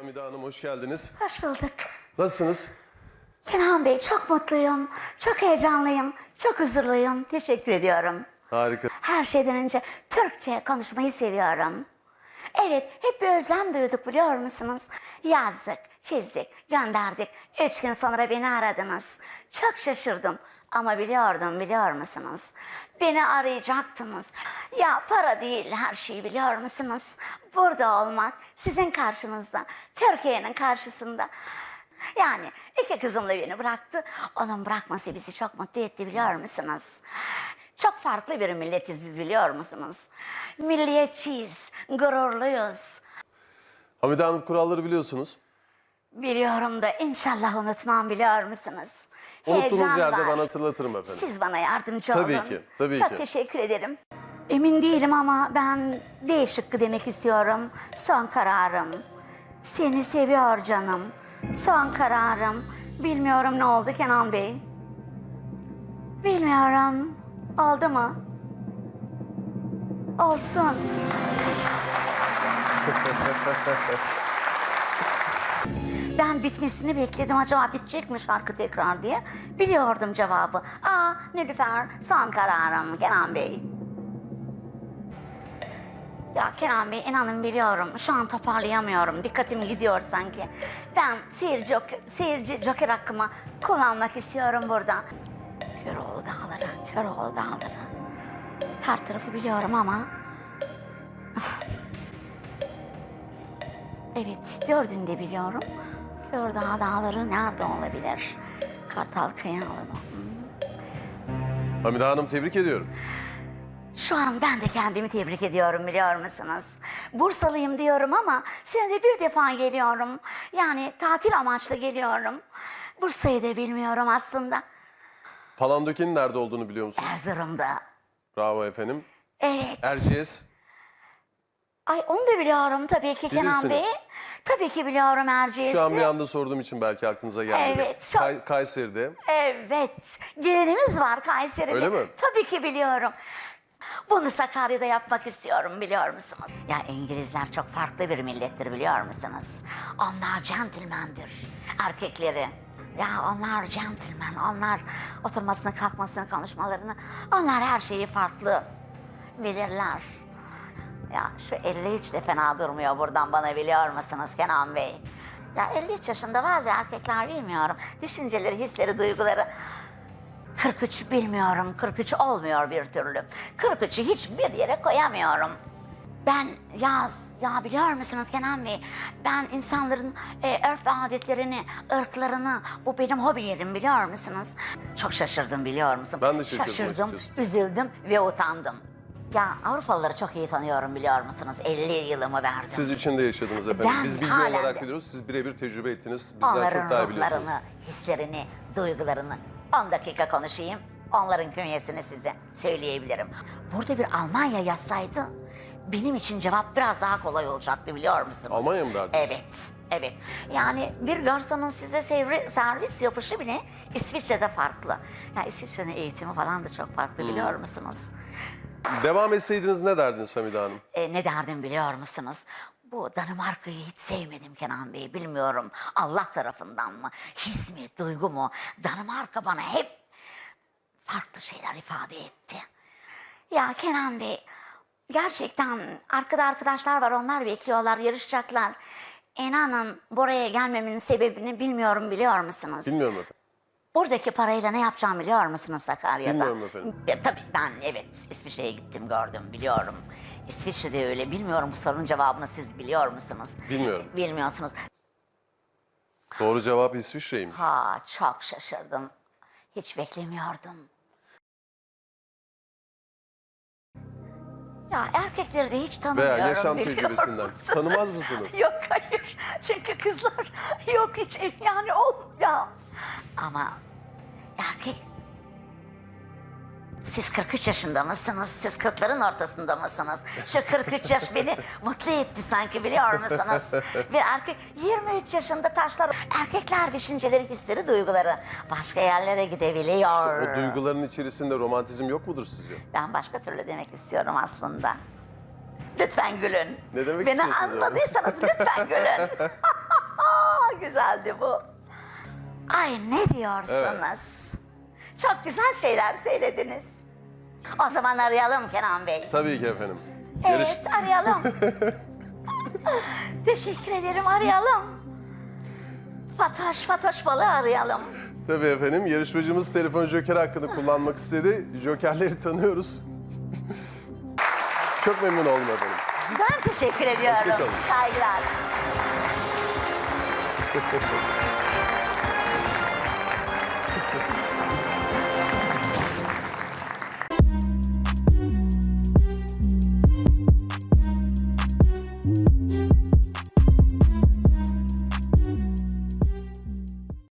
Hamide Hanım hoş geldiniz. Hoş bulduk. Nasılsınız? Kenan Bey çok mutluyum, çok heyecanlıyım, çok huzurluyum. Teşekkür ediyorum. Harika. Her şeyden önce Türkçe konuşmayı seviyorum. Evet, hep bir özlem duyduk biliyor musunuz? Yazdık, çizdik, gönderdik. Üç gün sonra beni aradınız. Çok şaşırdım. Ama biliyordum biliyor musunuz? Beni arayacaktınız. Ya para değil her şeyi biliyor musunuz? Burada olmak sizin karşınızda, Türkiye'nin karşısında. Yani iki kızımla beni bıraktı. Onun bırakması bizi çok mutlu etti biliyor musunuz? Çok farklı bir milletiz biz biliyor musunuz? Milliyetçiyiz, gururluyuz. Hamide Hanım kuralları biliyorsunuz. Biliyorum da inşallah unutmam biliyor musunuz? Unuttuğunuz Heyecan yerde var. ben hatırlatırım efendim. Siz bana yardımcı Tabii olun. ki, tabii Çok ki. teşekkür ederim. Emin değilim ama ben D şıkkı demek istiyorum. Son kararım. Seni seviyor canım. Son kararım. Bilmiyorum ne oldu Kenan Bey. Bilmiyorum. Oldu mu? Olsun. Ben bitmesini bekledim. Acaba bitecek mi şarkı tekrar diye. Biliyordum cevabı. Aa Nilüfer son kararım Kenan Bey. Ya Kenan Bey inanın biliyorum şu an toparlayamıyorum. Dikkatim gidiyor sanki. Ben seyirci, seyirci joker hakkımı kullanmak istiyorum burada. Köroğlu dağları, Köroğlu dağları. Her tarafı biliyorum ama... Evet, dördünü de biliyorum. Köroğlu dağları nerede olabilir? Kartal Kayalı mı? Hamide Hanım tebrik ediyorum. Şu an ben de kendimi tebrik ediyorum biliyor musunuz? Bursalıyım diyorum ama senede bir defa geliyorum. Yani tatil amaçlı geliyorum. Bursa'yı da bilmiyorum aslında. Palandöken'in nerede olduğunu biliyor musunuz? Erzurum'da. Bravo efendim. Evet. Erciyes. Ay onu da biliyorum tabii ki Kenan Bilirsiniz. Bey. Tabii ki biliyorum Erciyes'i. Şu an bir anda sorduğum için belki aklınıza geldi. Evet, çok- Kay- Kayseri'de. Evet. Gelinimiz var Kayseri'de. Öyle mi? Tabii ki biliyorum. Bunu Sakarya'da yapmak istiyorum biliyor musunuz? Ya İngilizler çok farklı bir millettir biliyor musunuz? Onlar gentleman'dir erkekleri. Ya onlar gentleman, onlar oturmasını, kalkmasını, konuşmalarını, onlar her şeyi farklı bilirler. Ya şu 50 hiç de fena durmuyor buradan bana biliyor musunuz Kenan Bey? Ya 53 yaşında bazı erkekler bilmiyorum. Düşünceleri, hisleri, duyguları 43 bilmiyorum. 43 olmuyor bir türlü. 43'ü hiçbir yere koyamıyorum. Ben ya, ya biliyor musunuz Kenan Bey? Ben insanların e, örf ve adetlerini, ırklarını, bu benim hobi yerim biliyor musunuz? Çok şaşırdım biliyor musun? Ben de şaşırdım Şaşırdım, açıkçası. üzüldüm ve utandım. Ya Avrupalıları çok iyi tanıyorum biliyor musunuz? 50 yılımı verdim. Siz içinde yaşadınız efendim. Ben Biz bilgi halen olarak de- biliyoruz. Siz birebir tecrübe ettiniz. Bizden Onların çok daha biliyorsunuz. ruhlarını, hislerini, duygularını 10 dakika konuşayım. Onların künyesini size söyleyebilirim. Burada bir Almanya yazsaydı benim için cevap biraz daha kolay olacaktı biliyor musunuz? Almanya mı derdiniz? Evet, evet. Yani bir garsonun size sevri, servis yapışı bile İsviçre'de farklı. Ya İsviçre'nin eğitimi falan da çok farklı biliyor Hmm. musunuz? Devam etseydiniz ne derdiniz Hamide Hanım? E, ne derdim biliyor musunuz? Bu Danimarka'yı hiç sevmedim Kenan Bey. Bilmiyorum Allah tarafından mı, his mi, duygu mu? Danimarka bana hep farklı şeyler ifade etti. Ya Kenan Bey, gerçekten arkada arkadaşlar var, onlar bekliyorlar, yarışacaklar. İnanın buraya gelmemin sebebini bilmiyorum biliyor musunuz? Bilmiyorum efendim. Buradaki parayla ne yapacağım biliyor musunuz Sakarya'da? Bilmiyorum efendim. Tabii ben evet İsviçre'ye gittim gördüm biliyorum. İsviçre'de öyle bilmiyorum bu sorunun cevabını siz biliyor musunuz? Bilmiyorum. Bilmiyorsunuz. Doğru cevap İsviçre'ymiş. Ha çok şaşırdım. Hiç beklemiyordum. Ya erkekleri de hiç tanımıyorum. Veya yaşam biliyor tecrübesinden. musun? Tanımaz mısınız? Yok hayır. Çünkü kızlar yok hiç yani ol ya. Ama erkek siz 43 yaşında mısınız? Siz 40'ların ortasında mısınız? Şu 43 yaş beni mutlu etti sanki biliyor musunuz? Bir erkek 23 yaşında taşlar. Erkekler düşünceleri, hisleri, duyguları başka yerlere gidebiliyor. O duyguların içerisinde romantizm yok mudur sizce? Ben başka türlü demek istiyorum aslında. Lütfen gülün. Ne demek Beni anladıysanız lütfen gülün. güzeldi bu. Ay ne diyorsunuz? Çok güzel şeyler söylediniz. O zaman arayalım Kenan Bey. Tabii ki efendim. Yarış- Evet arayalım. Teşekkür ederim arayalım. Fatoş Fatoş balı arayalım. Tabii efendim. Yarışmacımız telefon joker hakkını kullanmak istedi. Jokerleri tanıyoruz. Çok memnun oldum efendim. Ben teşekkür ediyorum. Hoşça kalın. Saygılar.